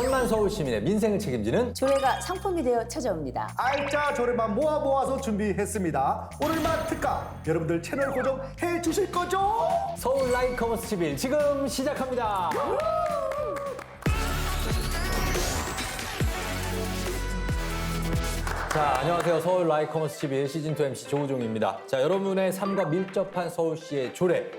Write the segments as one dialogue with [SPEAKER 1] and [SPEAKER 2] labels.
[SPEAKER 1] 천만 서울 시민의 민생을 책임지는
[SPEAKER 2] 조례가 상품이 되어 찾아옵니다.
[SPEAKER 3] 알짜 조례만 모아 모아서 준비했습니다. 오늘만 특가 여러분들 채널 고정 해 주실 거죠?
[SPEAKER 1] 서울 라이커머스 11 지금 시작합니다. 자, 안녕하세요. 서울 라이커머스 11 시즌2 MC 조우종입니다. 자, 여러분의 삶과 밀접한 서울시의 조례.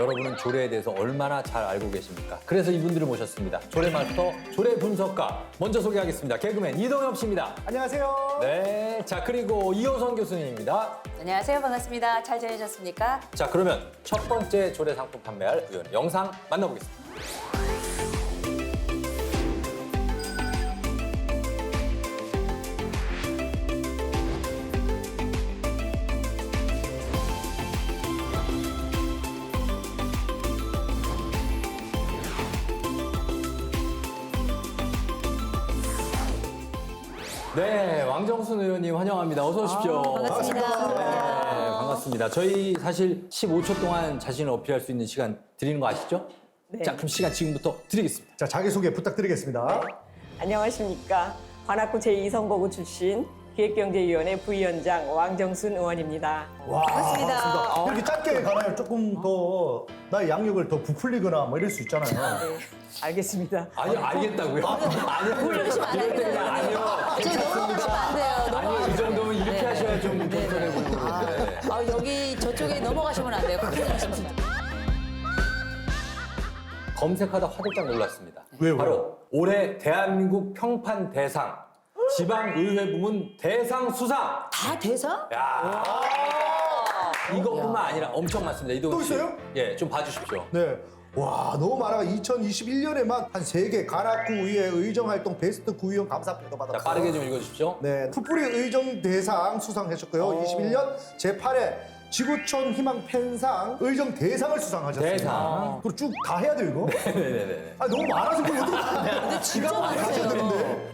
[SPEAKER 1] 여러분은 조례에 대해서 얼마나 잘 알고 계십니까? 그래서 이분들을 모셨습니다. 조례 마스터, 조례 분석가. 먼저 소개하겠습니다. 개그맨 이동엽 씨입니다.
[SPEAKER 3] 안녕하세요.
[SPEAKER 1] 네. 자, 그리고 이호선 교수님입니다.
[SPEAKER 2] 안녕하세요. 반갑습니다. 잘 지내셨습니까?
[SPEAKER 1] 자, 그러면 첫 번째 조례 상품 판매할 의원 영상 만나보겠습니다. 네, 왕정순 의원님 환영합니다. 어서 오십시오.
[SPEAKER 2] 아, 반갑습니다.
[SPEAKER 1] 네, 반갑습니다. 저희 사실 15초 동안 자신을 어필할 수 있는 시간 드리는 거 아시죠?
[SPEAKER 4] 네.
[SPEAKER 1] 자, 그럼 시간 지금부터 드리겠습니다.
[SPEAKER 3] 자 자기소개 부탁드리겠습니다.
[SPEAKER 4] 안녕하십니까. 관악구 제2선거구 출신 기획경제위원회 부위원장 왕정순 의원입니다.
[SPEAKER 3] 와,
[SPEAKER 2] 반갑습니다.
[SPEAKER 3] 이렇게 짧게 가나요? 조금 더 나의 양력을 더 부풀리거나 뭐 이럴 수 있잖아요.
[SPEAKER 4] 네, 알겠습니다.
[SPEAKER 1] 아니요, 알겠다고요? 아니요. 이럴 때는
[SPEAKER 2] 됩니다.
[SPEAKER 1] 아니요.
[SPEAKER 2] 지금 넘어가시면 안 돼요. 나십니다.
[SPEAKER 1] 검색하다 화들짝 놀랐습니다.
[SPEAKER 3] 왜요?
[SPEAKER 1] 바로 올해 대한민국 평판 대상 지방의회 부문 대상 수상.
[SPEAKER 2] 다 대상?
[SPEAKER 1] 야. 이것뿐만 아니라 엄청 많습니다. 이동욱
[SPEAKER 3] 또
[SPEAKER 1] 씨.
[SPEAKER 3] 있어요?
[SPEAKER 1] 예, 좀 봐주십시오.
[SPEAKER 3] 네. 와 너무 많아. 2021년에만 한 세 개 가락구 의회 의정활동 베스트 구의원 감사표도
[SPEAKER 1] 자,
[SPEAKER 3] 받았어요.
[SPEAKER 1] 빠르게 좀 읽어주십시오.
[SPEAKER 3] 네, 풋뿌리 의정 대상 수상하셨고요.
[SPEAKER 1] 오.
[SPEAKER 3] 21년 제8회 지구촌 희망 팬상 의정 대상을 수상하셨어요.
[SPEAKER 1] 대상.
[SPEAKER 3] 그리고 쭉 다 해야 돼요, 이거?
[SPEAKER 1] 네네네.
[SPEAKER 3] 아 너무 많아서 그걸 어떻게 다 해?
[SPEAKER 2] 근데 진짜 많으세요.
[SPEAKER 3] 되는데.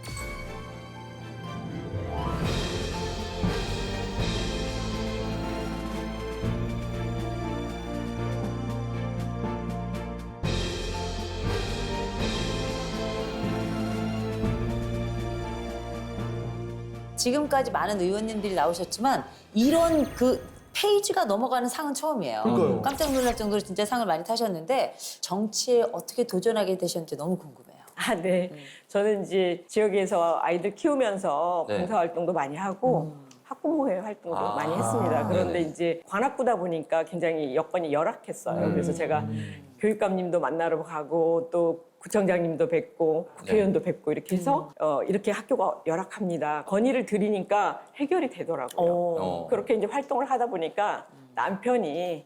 [SPEAKER 2] 지금까지 많은 의원님들이 나오셨지만 이런 그 페이지가 넘어가는 상은 처음이에요.
[SPEAKER 3] 그러니까요.
[SPEAKER 2] 깜짝 놀랄 정도로 진짜 상을 많이 타셨는데 정치에 어떻게 도전하게 되셨는지 너무 궁금해요.
[SPEAKER 4] 아, 네. 저는 이제 지역에서 아이들 키우면서
[SPEAKER 1] 네.
[SPEAKER 4] 봉사활동도 많이 하고 학부모회 활동도
[SPEAKER 1] 아,
[SPEAKER 4] 많이 했습니다. 그런데
[SPEAKER 1] 네네.
[SPEAKER 4] 이제 관악구다 보니까 굉장히 여건이 열악했어요. 그래서 제가 교육감님도 만나러 가고 또 구청장님도 뵙고 국회의원도 뵙고 이렇게 해서 어, 이렇게 학교가 열악합니다. 건의를 드리니까 해결이 되더라고요.
[SPEAKER 1] 어.
[SPEAKER 4] 그렇게 이제 활동을 하다 보니까 남편이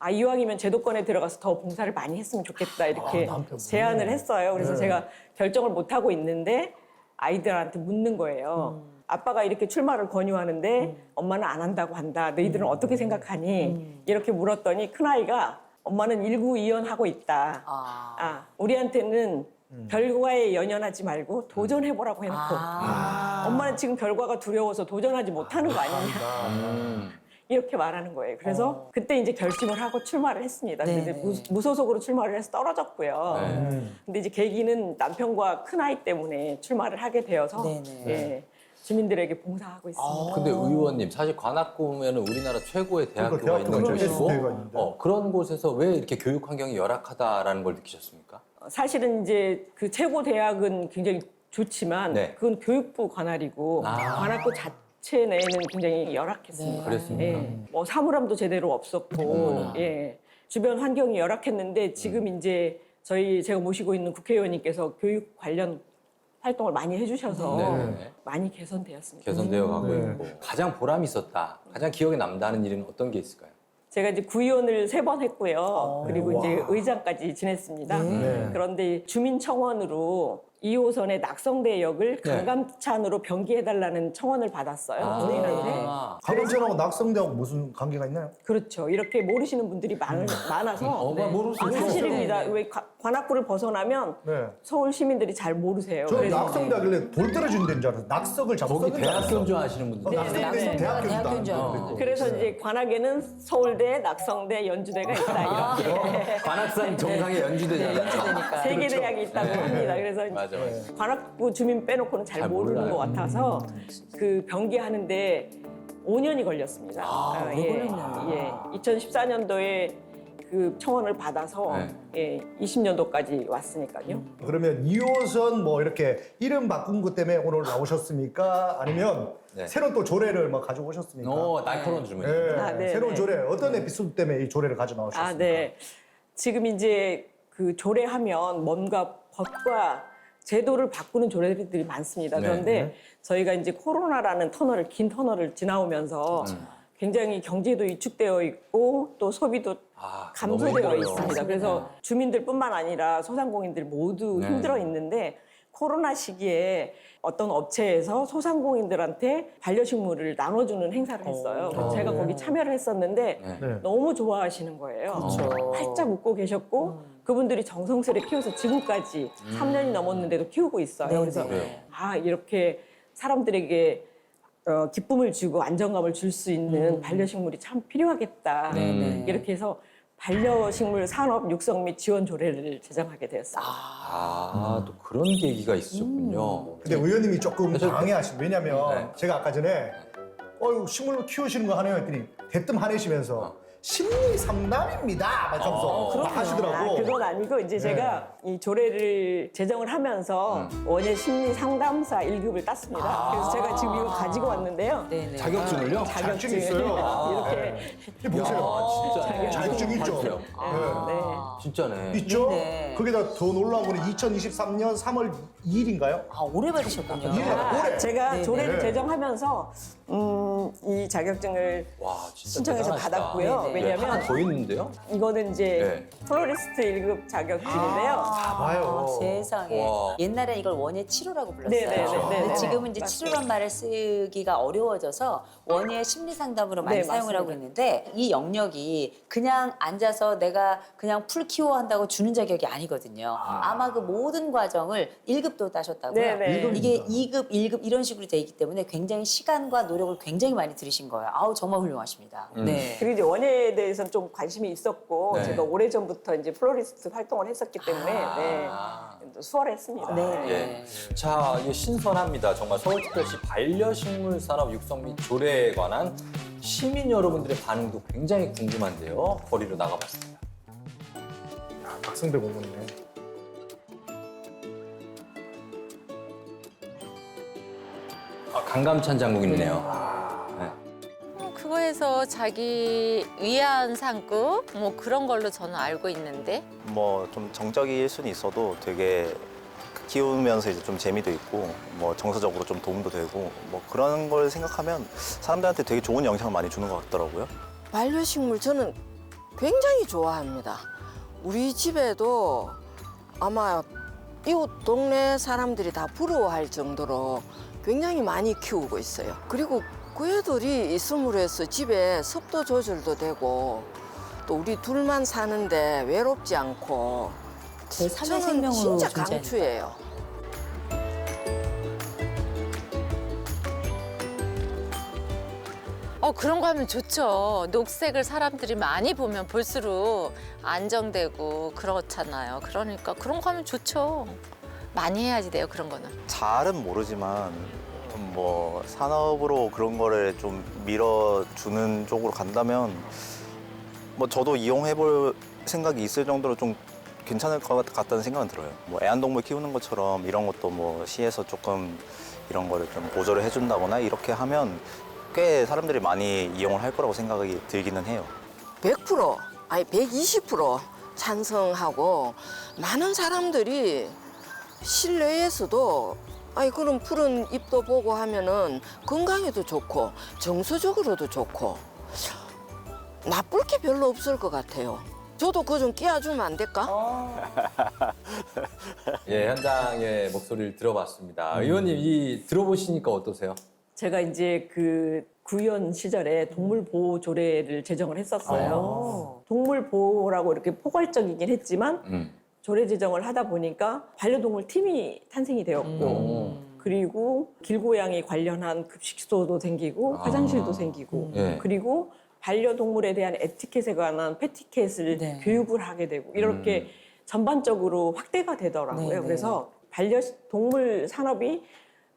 [SPEAKER 4] 아 이왕이면 제도권에 들어가서 더 봉사를 많이 했으면 좋겠다 이렇게
[SPEAKER 3] 아, 남편분이.
[SPEAKER 4] 제안을 했어요. 그래서
[SPEAKER 3] 네.
[SPEAKER 4] 제가 결정을 못 하고 있는데 아이들한테 묻는 거예요. 아빠가 이렇게 출마를 권유하는데 엄마는 안 한다고 한다. 너희들은 어떻게 생각하니? 이렇게 물었더니 큰 아이가 엄마는 일구이연하고 있다.
[SPEAKER 2] 아.
[SPEAKER 4] 아, 우리한테는 결과에 연연하지 말고 도전해보라고 해놓고
[SPEAKER 2] 아.
[SPEAKER 4] 엄마는 지금 결과가 두려워서 도전하지 못하는 거 아니냐.
[SPEAKER 1] 음.
[SPEAKER 4] 이렇게 말하는 거예요. 그래서 그때 이제 결심을 하고 출마를 했습니다. 근데
[SPEAKER 2] 네네.
[SPEAKER 4] 무- 무소속으로 출마를 해서 떨어졌고요.
[SPEAKER 1] 네.
[SPEAKER 4] 근데 이제 계기는 남편과 큰 아이 때문에 출마를 하게 되어서
[SPEAKER 2] 네네.
[SPEAKER 4] 예, 주민들에게 봉사하고 있습니다.
[SPEAKER 1] 근데 의원님 사실 관악구면은 우리나라 최고의 대학교가 있는
[SPEAKER 3] 대학교가
[SPEAKER 1] 곳이고
[SPEAKER 3] 대학교가 있는데.
[SPEAKER 1] 어, 그런 곳에서 왜 이렇게 교육 환경이 열악하다라는 걸 느끼셨습니까?
[SPEAKER 4] 사실은 이제 그 최고 대학은 굉장히 좋지만
[SPEAKER 1] 네.
[SPEAKER 4] 그건 교육부 관할이고
[SPEAKER 1] 아.
[SPEAKER 4] 관악구 자체 내에는 굉장히 열악했습니다.
[SPEAKER 2] 네.
[SPEAKER 1] 그랬습니까?
[SPEAKER 4] 예. 뭐 사물함도 제대로 없었고, 예. 주변 환경이 열악했는데 지금
[SPEAKER 1] 음.
[SPEAKER 4] 이제 저희 제가 모시고 있는 국회의원님께서 교육 관련 활동을 많이 해주셔서
[SPEAKER 1] 네.
[SPEAKER 4] 많이 개선되었습니다.
[SPEAKER 1] 개선되어 가고
[SPEAKER 3] 네.
[SPEAKER 1] 있고 가장 보람이 있었다. 가장 기억에 남다는 일은 어떤 게 있을까요?
[SPEAKER 4] 제가 이제 구의원을 세 번 했고요.
[SPEAKER 1] 어.
[SPEAKER 4] 그리고 이제
[SPEAKER 3] 와.
[SPEAKER 4] 의장까지 지냈습니다.
[SPEAKER 3] 네.
[SPEAKER 4] 그런데 주민청원으로 2호선의 낙성대역을
[SPEAKER 1] 네.
[SPEAKER 4] 강감찬으로 변기해달라는 청원을 받았어요.
[SPEAKER 1] 아.
[SPEAKER 4] 군인한테.
[SPEAKER 3] 강원천하고 낙성대하고 무슨 관계가 있나요?
[SPEAKER 4] 그렇죠. 이렇게 모르시는 분들이 많, 많아서.
[SPEAKER 1] 어, 뭐 모를 수
[SPEAKER 4] 아,
[SPEAKER 1] 있죠.
[SPEAKER 4] 사실입니다.
[SPEAKER 2] 네.
[SPEAKER 4] 왜 관- 관악구를 벗어나면
[SPEAKER 3] 네.
[SPEAKER 4] 서울 시민들이 잘 모르세요.
[SPEAKER 3] 저
[SPEAKER 4] 그래서
[SPEAKER 3] 낙성대하길래 돌 떨어지는 데인 줄 알았어. 낙석을 잡고
[SPEAKER 1] 거기. 대학교 줄 아시는 분들.
[SPEAKER 3] 어, 낙성대
[SPEAKER 4] 네, 네.
[SPEAKER 3] 대학교
[SPEAKER 2] 대학교인. 알고.
[SPEAKER 4] 그래서 이제 관악에는 서울대, 낙성대, 연주대가 있다 이렇게
[SPEAKER 1] 관악산 정상의 연주대잖아요.
[SPEAKER 2] 연주대니까.
[SPEAKER 4] 세개
[SPEAKER 1] 그렇죠.
[SPEAKER 4] 대학이 있다고 합니다. 그래서
[SPEAKER 1] 맞아, 맞아.
[SPEAKER 4] 관악구 주민 빼놓고는 잘,
[SPEAKER 1] 잘
[SPEAKER 4] 모르는
[SPEAKER 1] 몰라요.
[SPEAKER 4] 것 같아서 그 변기하는데 5년이 걸렸습니다.
[SPEAKER 2] 아,
[SPEAKER 4] 어,
[SPEAKER 2] 오래 걸렸네요.
[SPEAKER 4] 예, 2014년도에 그 청원을 받아서
[SPEAKER 1] 네.
[SPEAKER 4] 예, 20년도까지 왔으니까요.
[SPEAKER 3] 그러면 2호선 뭐 이렇게 이름 바꾼 것 때문에 오늘 나오셨습니까? 아니면
[SPEAKER 1] 네.
[SPEAKER 3] 새로운 또 조례를 뭐 가지고 오셨습니까?
[SPEAKER 1] 오, 날카로운 질문.
[SPEAKER 3] 네,
[SPEAKER 4] 아, 네,
[SPEAKER 3] 새로운
[SPEAKER 4] 네.
[SPEAKER 3] 조례 어떤 에피소드 때문에 이 조례를 가져 나오셨습니까?
[SPEAKER 4] 아, 네. 지금 이제 그 조례하면 뭔가 법과 제도를 바꾸는 조례들이 많습니다.
[SPEAKER 1] 네.
[SPEAKER 4] 그런데 저희가 이제 코로나라는 터널을 긴 터널을 지나오면서
[SPEAKER 1] 음.
[SPEAKER 4] 굉장히 경제도 위축되어 있고 또 소비도
[SPEAKER 1] 아,
[SPEAKER 4] 감소되어. 있습니다. 그래서 주민들뿐만 아니라 소상공인들 모두
[SPEAKER 1] 네.
[SPEAKER 4] 힘들어 있는데 코로나 시기에 어떤 업체에서 소상공인들한테 반려식물을 나눠주는 행사를 했어요. 그래서
[SPEAKER 3] 어.
[SPEAKER 4] 제가 거기 참여를 했었는데
[SPEAKER 1] 네.
[SPEAKER 3] 네.
[SPEAKER 4] 너무 좋아하시는 거예요.
[SPEAKER 2] 그렇죠.
[SPEAKER 4] 활짝 웃고 계셨고 그분들이 정성스레 키워서 지금까지 3년이 넘었는데도 키우고 있어요.
[SPEAKER 2] 네,
[SPEAKER 4] 그래서
[SPEAKER 2] 네.
[SPEAKER 4] 아 이렇게 사람들에게 어, 기쁨을 주고 안정감을 줄 수 있는 반려식물이 참 필요하겠다.
[SPEAKER 2] 네, 네.
[SPEAKER 4] 이렇게 해서 반려식물 산업 육성 및 지원 조례를 제정하게 되었습니다.
[SPEAKER 1] 아, 또 그런 계기가 있었군요.
[SPEAKER 3] 근데 의원님이 조금 방해하신 왜냐면
[SPEAKER 1] 네.
[SPEAKER 3] 제가 아까 전에 어유 식물 키우시는 거 하네요 했더니 대뜸 화내시면서 심리 상담입니다 말하면서
[SPEAKER 1] 어,
[SPEAKER 3] 막 하시더라고.
[SPEAKER 4] 아, 그건 아니고 이제
[SPEAKER 3] 네.
[SPEAKER 4] 제가 이 조례를 제정을 하면서 원예 심리 상담사 1급을 땄습니다. 그래서 제가 지금 이거 가지고 왔는데요.
[SPEAKER 2] 네네.
[SPEAKER 1] 자격증을요?
[SPEAKER 3] 자격증 있어요. 아,
[SPEAKER 4] 이렇게
[SPEAKER 3] 이 보세요.
[SPEAKER 1] 야, 진짜.
[SPEAKER 4] 자격증.
[SPEAKER 3] 자격증 있죠.
[SPEAKER 1] 봤어요.
[SPEAKER 4] 네.
[SPEAKER 1] 진짜네.
[SPEAKER 3] 있죠?
[SPEAKER 2] 네.
[SPEAKER 3] 거기다 더 놀라운 거는 2023년 3월 2일인가요?
[SPEAKER 2] 아, 오래 받으셨군요.
[SPEAKER 3] 일 년. 올해.
[SPEAKER 4] 제가
[SPEAKER 2] 네네.
[SPEAKER 4] 조례를
[SPEAKER 3] 네.
[SPEAKER 4] 제정하면서 음, 이 자격증을
[SPEAKER 1] 와, 진짜
[SPEAKER 4] 신청해서
[SPEAKER 1] 대단하시다.
[SPEAKER 4] 받았고요.
[SPEAKER 2] 네네.
[SPEAKER 1] 네,
[SPEAKER 4] 왜냐하면
[SPEAKER 1] 하나 더 있는데요?
[SPEAKER 4] 이거는 이제
[SPEAKER 1] 네.
[SPEAKER 4] 플로리스트 1급 자격증인데요.
[SPEAKER 3] 봐요.
[SPEAKER 2] 아, 세상에.
[SPEAKER 1] 와.
[SPEAKER 2] 옛날에 이걸 원예 7호라고 불렀어요.
[SPEAKER 4] 네, 네, 네,
[SPEAKER 2] 근데
[SPEAKER 4] 네,
[SPEAKER 2] 지금은 이제
[SPEAKER 4] 맞습니다.
[SPEAKER 2] 7호란 말을 쓰기가 어려워져서 원예 심리 상담으로 많이
[SPEAKER 4] 네,
[SPEAKER 2] 사용을 하고
[SPEAKER 4] 맞습니다.
[SPEAKER 2] 있는데 이 영역이 그냥 앉아서 내가 그냥 풀 키워 한다고 주는 자격이 아니거든요. 아. 마그 모든 과정을 1급도 따셨다고요?
[SPEAKER 4] 네, 네.
[SPEAKER 3] 일급.
[SPEAKER 2] 이게 2급, 1급 이런 식으로 돼 있기 때문에 굉장히 시간과 노력 을 굉장히 많이 들이신 거예요. 아우 정말 훌륭하십니다.
[SPEAKER 1] 음.
[SPEAKER 2] 네.
[SPEAKER 4] 그리고 이제 원예에 대해서는 좀 관심이 있었고
[SPEAKER 1] 네.
[SPEAKER 4] 제가 오래 전부터 이제 플로리스트 활동을 했었기 때문에
[SPEAKER 1] 아.
[SPEAKER 4] 네, 또 수월했습니다.
[SPEAKER 2] 네.
[SPEAKER 1] 예. 자, 이게 신선합니다. 정말 서울특별시 반려식물 산업 육성 및 조례에 관한 시민 여러분들의 반응도 굉장히 궁금한데요. 거리로 나가봤습니다.
[SPEAKER 3] 박성배 공무원이네.
[SPEAKER 1] 강감찬 장국이네요. 네.
[SPEAKER 5] 어, 그거에서 자기 위안 삼고 뭐 그런 걸로 저는 알고 있는데
[SPEAKER 6] 뭐 좀 정적일 수는 있어도 되게 키우면서 이제 좀 재미도 있고 뭐 정서적으로 좀 도움도 되고 뭐 그런 걸 생각하면 사람들한테 되게 좋은 영향을 많이 주는 것 같더라고요.
[SPEAKER 7] 반려식물 저는 굉장히 좋아합니다. 우리 집에도 아마 이웃 동네 사람들이 다 부러워할 정도로 굉장히 많이 키우고 있어요. 그리고 그 애들이 있음으로 해서 집에 습도 조절도 되고 또 우리 둘만 사는데 외롭지 않고
[SPEAKER 2] 제 3의
[SPEAKER 7] 저는
[SPEAKER 2] 생명으로
[SPEAKER 7] 진짜
[SPEAKER 2] 존재하니까.
[SPEAKER 7] 강추예요.
[SPEAKER 5] 어 그런 거 하면 좋죠. 녹색을 사람들이 많이 보면 볼수록 안정되고 그렇잖아요. 그러니까 그런 거 하면 좋죠. 많이 해야지 돼요 그런 거는.
[SPEAKER 6] 잘은 모르지만 뭐 산업으로 그런 거를 좀 밀어주는 쪽으로 간다면 뭐 저도 이용해볼 생각이 있을 정도로 좀 괜찮을 것 같다는 생각은 들어요. 뭐 애완동물 키우는 것처럼 이런 것도 뭐 시에서 조금 이런 거를 좀 보조를 해준다거나 이렇게 하면 꽤 사람들이 많이 이용을 할 거라고 생각이 들기는 해요.
[SPEAKER 7] 100% 아니 120% 찬성하고 많은 사람들이 실내에서도 아니 그런 푸른 잎도 보고 하면은 건강에도 좋고 정서적으로도 좋고 나쁠 게 별로 없을 것 같아요. 저도 그거 좀 끼워주면 안 될까?
[SPEAKER 1] 예, 현장의 목소리를 들어봤습니다. 의원님, 이 들어보시니까 어떠세요?
[SPEAKER 4] 제가 이제 그 구의원 시절에 동물 보호 조례를 제정을 했었어요. 동물 보호라고 이렇게 포괄적이긴 했지만
[SPEAKER 1] 음.
[SPEAKER 4] 조례 제정을 하다 보니까 반려동물 팀이 탄생이 되었고
[SPEAKER 1] 음.
[SPEAKER 4] 그리고 길고양이 관련한 급식소도 생기고
[SPEAKER 1] 아.
[SPEAKER 4] 화장실도 생기고
[SPEAKER 1] 예.
[SPEAKER 4] 그리고 반려동물에 대한 에티켓에 관한 패티켓을
[SPEAKER 2] 네.
[SPEAKER 4] 교육을 하게 되고 이렇게
[SPEAKER 1] 음.
[SPEAKER 4] 전반적으로 확대가 되더라고요.
[SPEAKER 2] 네, 네.
[SPEAKER 4] 그래서 반려동물 산업이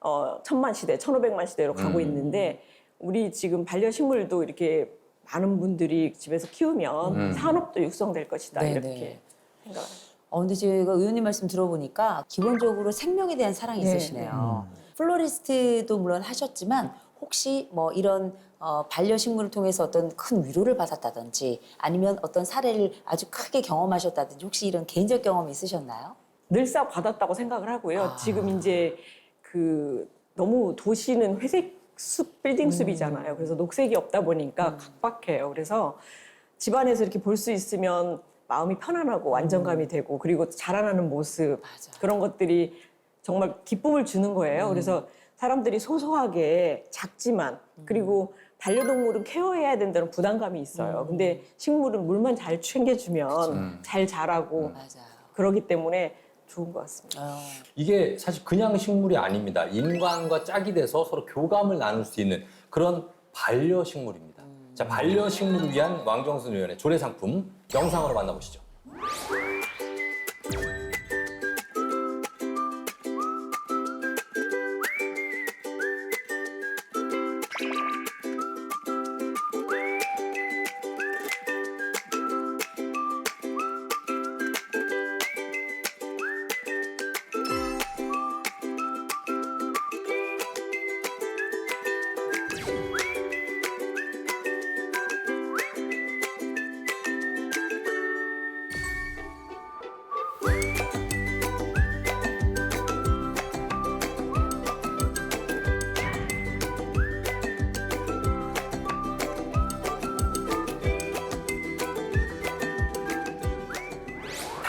[SPEAKER 4] 어, 천만 시대, 천오백만 시대로 가고
[SPEAKER 1] 음.
[SPEAKER 4] 있는데 우리 지금 반려식물도 이렇게 많은 분들이 집에서 키우면
[SPEAKER 1] 음.
[SPEAKER 4] 산업도 육성될 것이다
[SPEAKER 2] 네,
[SPEAKER 4] 이렇게
[SPEAKER 2] 네.
[SPEAKER 4] 생각을
[SPEAKER 2] 어, 근데 제가 의원님 말씀 들어보니까 기본적으로 생명에 대한 사랑이
[SPEAKER 4] 네,
[SPEAKER 2] 있으시네요. 플로리스트도 물론 하셨지만 혹시 뭐 이런 어, 반려식물을 통해서 어떤 큰 위로를 받았다든지 아니면 어떤 사례를 아주 크게 경험하셨다든지 혹시 이런 개인적 경험이 있으셨나요?
[SPEAKER 4] 늘상 받았다고 생각을 하고요.
[SPEAKER 2] 아.
[SPEAKER 4] 지금 이제 그 너무 도시는 회색 숲 빌딩
[SPEAKER 2] 음.
[SPEAKER 4] 숲이잖아요. 그래서 녹색이 없다 보니까 각박해요. 그래서 집안에서 이렇게 볼 수 있으면 마음이 편안하고 안정감이 되고 그리고 자라나는 모습
[SPEAKER 2] 음. 맞아.
[SPEAKER 4] 그런 것들이 정말 기쁨을 주는 거예요.
[SPEAKER 2] 음.
[SPEAKER 4] 그래서 사람들이 소소하게 작지만
[SPEAKER 2] 음.
[SPEAKER 4] 그리고 반려동물은 케어해야 된다는 부담감이
[SPEAKER 2] 음.
[SPEAKER 4] 있어요. 근데 식물은 물만 잘 챙겨주면
[SPEAKER 1] 음.
[SPEAKER 4] 잘 자라고
[SPEAKER 2] 맞아요.
[SPEAKER 4] 그러기 때문에 좋은 것 같습니다.
[SPEAKER 2] 어.
[SPEAKER 1] 이게 사실 그냥 식물이 아닙니다. 인간과 짝이 돼서 서로 교감을 나눌 수 있는 그런 반려 식물입니다. 자, 반려식물을 위한 왕정순 의원의 조례 상품 영상으로 만나보시죠.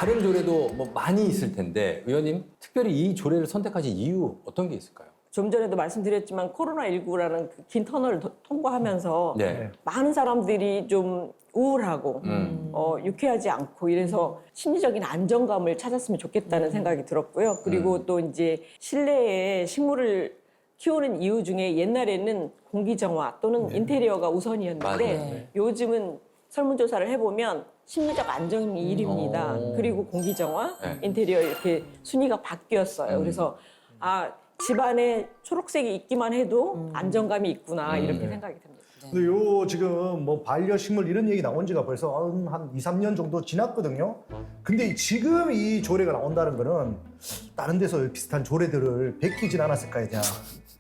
[SPEAKER 1] 다른 조례도 뭐 많이 있을 텐데 의원님 특별히 이 조례를 선택하신 이유 어떤 게 있을까요?
[SPEAKER 4] 좀 전에도 말씀드렸지만 코로나19라는 그긴 터널을 도- 통과하면서
[SPEAKER 1] 네.
[SPEAKER 4] 많은 사람들이 좀 우울하고
[SPEAKER 1] 음.
[SPEAKER 4] 어, 유쾌하지 않고 이래서 심리적인 안정감을 찾았으면 좋겠다는 생각이 들었고요. 그리고
[SPEAKER 1] 음.
[SPEAKER 4] 또 이제 실내에 식물을 키우는 이유 중에 옛날에는 공기 정화 또는 인테리어가 우선이었는데
[SPEAKER 1] 맞아요. 네.
[SPEAKER 4] 요즘은 설문조사를 해보면 심리적 안정이 일입니다
[SPEAKER 1] 오.
[SPEAKER 4] 그리고 공기정화,
[SPEAKER 1] 네.
[SPEAKER 4] 인테리어 이렇게 순위가 바뀌었어요.
[SPEAKER 1] 음.
[SPEAKER 4] 그래서 아 집안에 초록색이 있기만 해도 안정감이 있구나
[SPEAKER 1] 음.
[SPEAKER 4] 이렇게
[SPEAKER 1] 네.
[SPEAKER 4] 생각이 듭니다.
[SPEAKER 3] 근데 요 지금 뭐 반려식물 이런 얘기 나온 지가 벌써 한, 한 2, 3년 정도 지났거든요. 근데 지금 이 조례가 나온다는 거는 다른 데서 비슷한 조례들을 베끼진 않았을까에 대한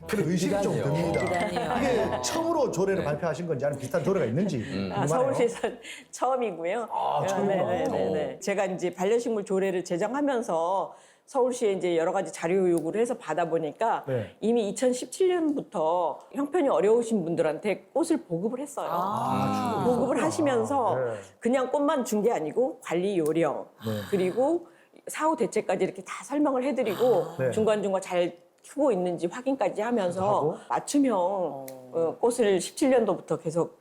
[SPEAKER 3] 그런 의식이 좀. 듭니다. 이게 처음으로 조례를
[SPEAKER 1] 네.
[SPEAKER 3] 발표하신 건지 아니면 비슷한 조례가 있는지
[SPEAKER 1] 음.
[SPEAKER 4] 아,
[SPEAKER 3] 궁금하네요.
[SPEAKER 4] 서울시에서 처음이고요.
[SPEAKER 3] 아, 처음이구나.
[SPEAKER 4] 네네네. 제가 이제 반려식물 조례를 제정하면서 서울시에 이제 여러 가지 자료 요구를 해서 받아보니까
[SPEAKER 3] 네.
[SPEAKER 4] 이미 2017년부터 형편이 어려우신 분들한테 꽃을 보급을 했어요.
[SPEAKER 3] 아,
[SPEAKER 4] 보급을 하시면서
[SPEAKER 3] 네.
[SPEAKER 4] 그냥 꽃만 준 게 아니고 관리 요령
[SPEAKER 3] 네.
[SPEAKER 4] 그리고 사후 대책까지 이렇게 다 설명을 해드리고
[SPEAKER 3] 네.
[SPEAKER 4] 중간중간 잘 키우고 있는지 확인까지 하면서
[SPEAKER 3] 하고?
[SPEAKER 4] 맞춤형 어, 꽃을 17년도부터 계속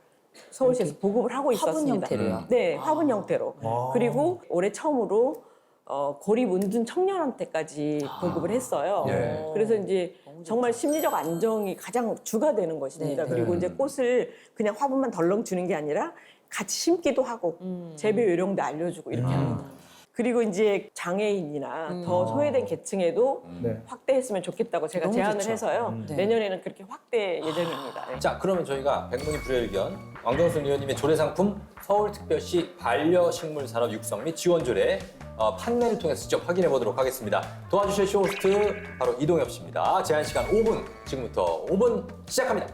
[SPEAKER 4] 서울시에서 보급을 하고
[SPEAKER 2] 화분
[SPEAKER 4] 있었습니다.
[SPEAKER 2] 형태로요?
[SPEAKER 4] 네, 화분 형태로.
[SPEAKER 3] 아.
[SPEAKER 4] 그리고 올해 처음으로 어, 고립 운둔 청년한테까지 보급을 했어요.
[SPEAKER 1] 예.
[SPEAKER 4] 그래서 이제 정말 심리적 안정이 가장 주가 되는 것입니다.
[SPEAKER 2] 네,
[SPEAKER 3] 네.
[SPEAKER 4] 그리고 이제 꽃을 그냥 화분만 덜렁 주는 게 아니라 같이 심기도 하고 재배 요령도 알려주고 이렇게 합니다. 그리고 이제 장애인이나 더 소외된 계층에도
[SPEAKER 3] 네.
[SPEAKER 4] 확대했으면 좋겠다고 제가
[SPEAKER 2] 너무
[SPEAKER 4] 제안을
[SPEAKER 2] 좋죠.
[SPEAKER 4] 해서요.
[SPEAKER 2] 네.
[SPEAKER 4] 내년에는 그렇게 확대 예정입니다. 네.
[SPEAKER 1] 자, 그러면 저희가 백문이 불여일견 왕정순 의원님의 조례 상품 서울특별시 반려식물 산업 육성 및 지원 조례 어, 판매를 통해 서 직접 확인해 보도록 하겠습니다. 도와주실 쇼호스트 바로 이동엽 씨입니다. 제한 시간 5분, 지금부터 5분 시작합니다.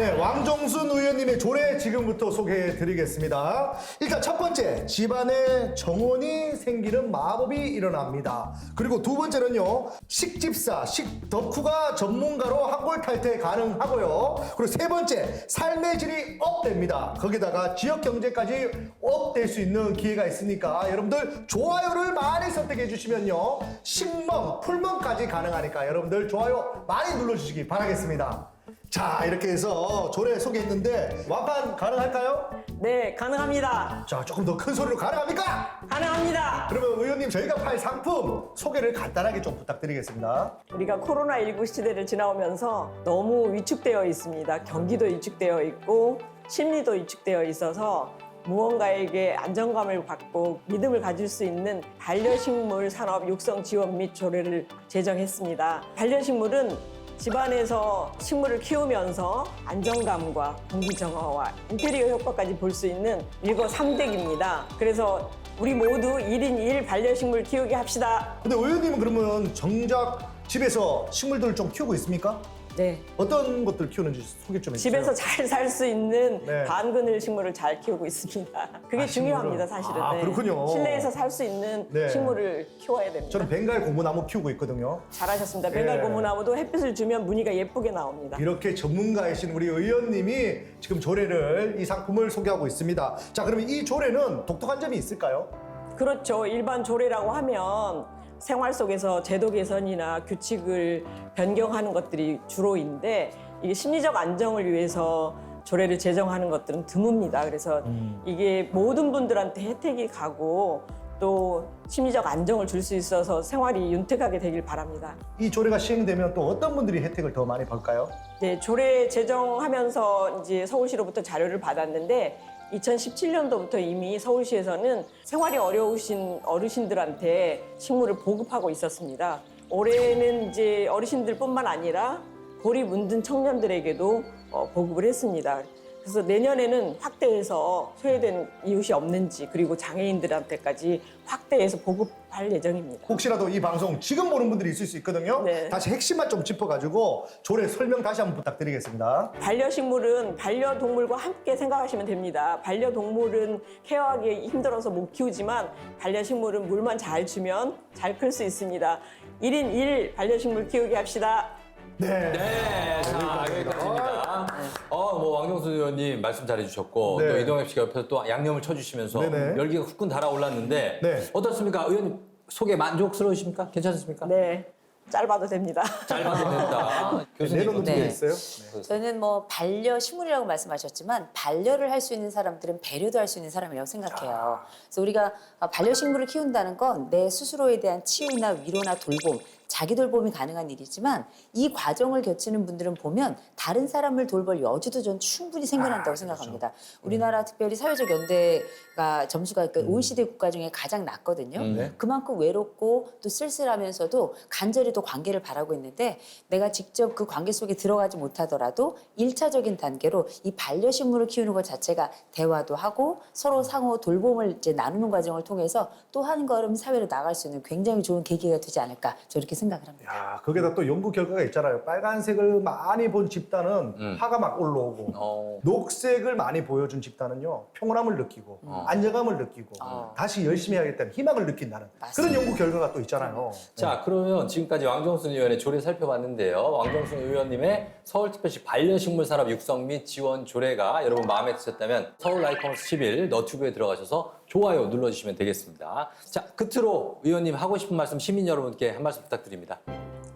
[SPEAKER 3] 네, 왕정순 의원님의 조례 지금부터 소개해 드리겠습니다. 일단 첫 번째, 집안에 정원이 생기는 마법이 일어납니다. 그리고 두 번째는요, 식집사, 식덕후가 전문가로 한골 탈퇴 가능하고요. 그리고 세 번째, 삶의 질이 업됩니다. 거기다가 지역 경제까지 업될 수 있는 기회가 있으니까 여러분들 좋아요를 많이 선택해 주시면요, 식멍, 풀멍까지 가능하니까 여러분들 좋아요 많이 눌러주시기 바라겠습니다. 자 이렇게 해서 조례 소개했는데 완판 가능할까요?
[SPEAKER 4] 네, 가능합니다.
[SPEAKER 3] 자 조금 더 큰 소리로 가능합니까?
[SPEAKER 4] 가능합니다.
[SPEAKER 3] 그러면 의원님 저희가 팔 상품 소개를 간단하게 좀 부탁드리겠습니다.
[SPEAKER 4] 우리가 코로나19 시대를 지나오면서 너무 위축되어 있습니다. 경기도 위축되어 있고 심리도 위축되어 있어서 무언가에게 안정감을 받고 믿음을 가질 수 있는 반려식물 산업 육성 지원 및 조례를 제정했습니다. 반려식물은 집안에서 식물을 키우면서 안정감과 공기 정화와 인테리어 효과까지 볼 수 있는 일거 삼대기입니다 그래서 우리 모두 일인일 반려식물 키우기 합시다.
[SPEAKER 3] 근데 의원님은 그러면 정작 집에서 식물들을 좀 키우고 있습니까?
[SPEAKER 4] 네.
[SPEAKER 3] 어떤 것들 키우는지 소개 좀 해주세요.
[SPEAKER 4] 집에서 잘 살 수 있는
[SPEAKER 3] 네.
[SPEAKER 4] 반그늘 식물을 잘 키우고 있습니다. 그게
[SPEAKER 3] 아,
[SPEAKER 4] 중요합니다,
[SPEAKER 3] 식물을.
[SPEAKER 4] 사실은.
[SPEAKER 3] 아, 그렇군요.
[SPEAKER 4] 실내에서 살 수 있는
[SPEAKER 3] 네.
[SPEAKER 4] 식물을 키워야 됩니다.
[SPEAKER 3] 저는 벵갈 고무나무 키우고 있거든요.
[SPEAKER 4] 잘하셨습니다.
[SPEAKER 3] 예.
[SPEAKER 4] 벵갈 고무나무도 햇빛을 주면 무늬가 예쁘게 나옵니다.
[SPEAKER 3] 이렇게 전문가이신 우리 의원님이 지금 조례를 이 상품을 소개하고 있습니다. 자 그러면 이 조례는 독특한 점이 있을까요?
[SPEAKER 4] 그렇죠. 일반 조례라고 하면 생활 속에서 제도 개선이나 규칙을 변경하는 것들이 주로인데 이게 심리적 안정을 위해서 조례를 제정하는 것들은 드뭅니다. 그래서 이게 모든 분들한테 혜택이 가고 또 심리적 안정을 줄 수 있어서 생활이 윤택하게 되길 바랍니다.
[SPEAKER 3] 이 조례가 시행되면 또 어떤 분들이 혜택을 더 많이 볼까요?
[SPEAKER 4] 네, 조례 제정하면서 이제 서울시로부터 자료를 받았는데 2017년도부터 이미 서울시에서는 생활이 어려우신 어르신들한테 식물을 보급하고 있었습니다. 올해는 이제 어르신들뿐만 아니라 고리 문든 청년들에게도 어, 보급을 했습니다. 그래서 내년에는 확대해서 소외된 이웃이 없는지 그리고 장애인들한테까지 확대해서 보급할 예정입니다.
[SPEAKER 3] 혹시라도 이 방송 지금 보는 분들이 있을 수 있거든요.
[SPEAKER 4] 네.
[SPEAKER 3] 다시 핵심만 좀 짚어가지고 조례 설명 다시 한번 부탁드리겠습니다.
[SPEAKER 4] 반려식물은 반려동물과 함께 생각하시면 됩니다. 반려동물은 케어하기 힘들어서 못 키우지만 반려식물은 물만 잘 주면 잘 클 수 있습니다. 1인 1 반려식물 키우기 합시다.
[SPEAKER 3] 네.
[SPEAKER 1] 네, 자, 여기까지입니다. 어, 뭐, 왕정수 의원님 말씀 잘해주셨고,
[SPEAKER 3] 네.
[SPEAKER 1] 또 이동엽 씨가 옆에서 또 양념을 쳐주시면서
[SPEAKER 3] 네네.
[SPEAKER 1] 열기가 후끈 달아올랐는데,
[SPEAKER 3] 네.
[SPEAKER 1] 어떻습니까? 의원님 소개 만족스러우십니까? 괜찮습니까?
[SPEAKER 4] 네, 짧아도 됩니다.
[SPEAKER 1] 잘 받겠습니다. 교수님.
[SPEAKER 3] 내놓는
[SPEAKER 2] 네.
[SPEAKER 3] 있어요?
[SPEAKER 2] 저는 뭐 반려 식물이라고 말씀하셨지만 반려를 할 수 있는 사람들은 배려도 할 수 있는 사람이라고 생각해요. 그래서 우리가 반려 식물을 키운다는 건 내 스스로에 대한 치유나 위로나 돌봄, 자기 돌봄이 가능한 일이지만 이 과정을 겪치는 분들은 보면 다른 사람을 돌볼 여지도 전 충분히 생겨난다고 생각합니다. 우리나라 특별히 사회적 연대가 점수가 그 OECD 국가 중에 가장 낮거든요.
[SPEAKER 1] 음, 네.
[SPEAKER 2] 그만큼 외롭고 또 쓸쓸하면서도 간절히 또 관계를 바라고 있는데 내가 직접 그 관계 속에 들어가지 못하더라도 일차적인 단계로 이 반려식물을 키우는 것 자체가 대화도 하고 서로 상호 돌봄을 이제 나누는 과정을 통해서 또 한 걸음 사회로 나갈 수 있는 굉장히 좋은 계기가 되지 않을까 저렇게 생각을 합니다.
[SPEAKER 3] 야, 거기다 또 연구 결과가 있잖아요. 빨간색을 많이 본 집단은
[SPEAKER 1] 음.
[SPEAKER 3] 화가 막 올라오고,
[SPEAKER 1] 어.
[SPEAKER 3] 녹색을 많이 보여준 집단은요 평온함을 느끼고 안정감을 느끼고
[SPEAKER 2] 어.
[SPEAKER 3] 다시 열심히 해야겠다는 희망을 느낀다는
[SPEAKER 2] 맞습니다.
[SPEAKER 3] 그런 연구 결과가 또 있잖아요.
[SPEAKER 1] 자, 그러면 지금까지 왕정순 의원의 조례 살펴봤는데요. 왕정순 의원님의 서울특별시 반려식물 산업 육성 및 지원 조례가 여러분 마음에 드셨다면 서울 라이커머스 11 너튜브에 들어가셔서 좋아요 눌러주시면 되겠습니다. 자, 끝으로 의원님 하고 싶은 말씀 시민 여러분께 한 말씀 부탁드립니다.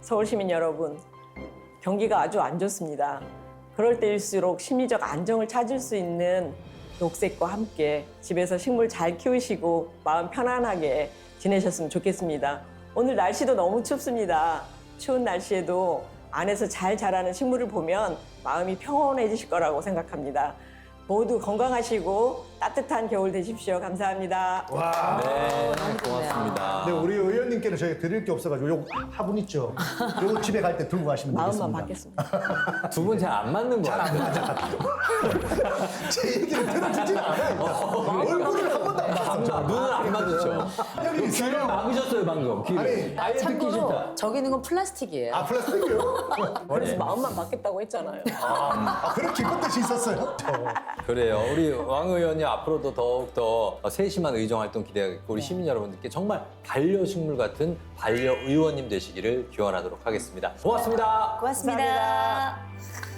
[SPEAKER 4] 서울 시민 여러분, 경기가 아주 안 좋습니다. 그럴 때일수록 심리적 안정을 찾을 수 있는 녹색과 함께 집에서 식물 잘 키우시고 마음 편안하게 지내셨으면 좋겠습니다. 오늘 날씨도 너무 춥습니다. 추운 날씨에도 안에서 잘 자라는 식물을 보면 마음이 평온해지실 거라고 생각합니다. 모두 건강하시고 따뜻한 겨울 되십시오. 감사합니다.
[SPEAKER 3] 와.
[SPEAKER 1] 네, 고맙습니다.
[SPEAKER 3] 네, 우리 의원님께는 저희 드릴 게 없어가지고 요 화분 있죠. 요거 집에 갈 때 들고 가시면
[SPEAKER 4] 마음만
[SPEAKER 3] 되겠습니다.
[SPEAKER 4] 받겠습니다.
[SPEAKER 1] 두 분 잘 안 맞는 거 같아요.
[SPEAKER 3] 제 얘기를 들어주지 않아요. 얼굴을 한 번도
[SPEAKER 1] 안안
[SPEAKER 3] 봤습니다.
[SPEAKER 1] 맞- 눈을 안 맞으죠.
[SPEAKER 3] 여기
[SPEAKER 1] 귀를
[SPEAKER 3] 있어요.
[SPEAKER 1] 막으셨어요 방금. 귀를.
[SPEAKER 3] 아니,
[SPEAKER 1] 아예 듣기 싫다.
[SPEAKER 2] 참고로 저기 있는 건 플라스틱이에요.
[SPEAKER 3] 아 플라스틱이요?
[SPEAKER 4] 그래서 마음만 받겠다고 했잖아요.
[SPEAKER 3] 아 그런 기쁜 뜻이 있었어요? 저.
[SPEAKER 1] 그래요. 우리 왕 의원님 앞으로도 더욱더 세심한 의정 활동 기대하겠고 우리 시민 여러분들께 정말 반려식물 같은 반려 의원님 되시기를 기원하도록 하겠습니다. 고맙습니다.
[SPEAKER 2] 고맙습니다.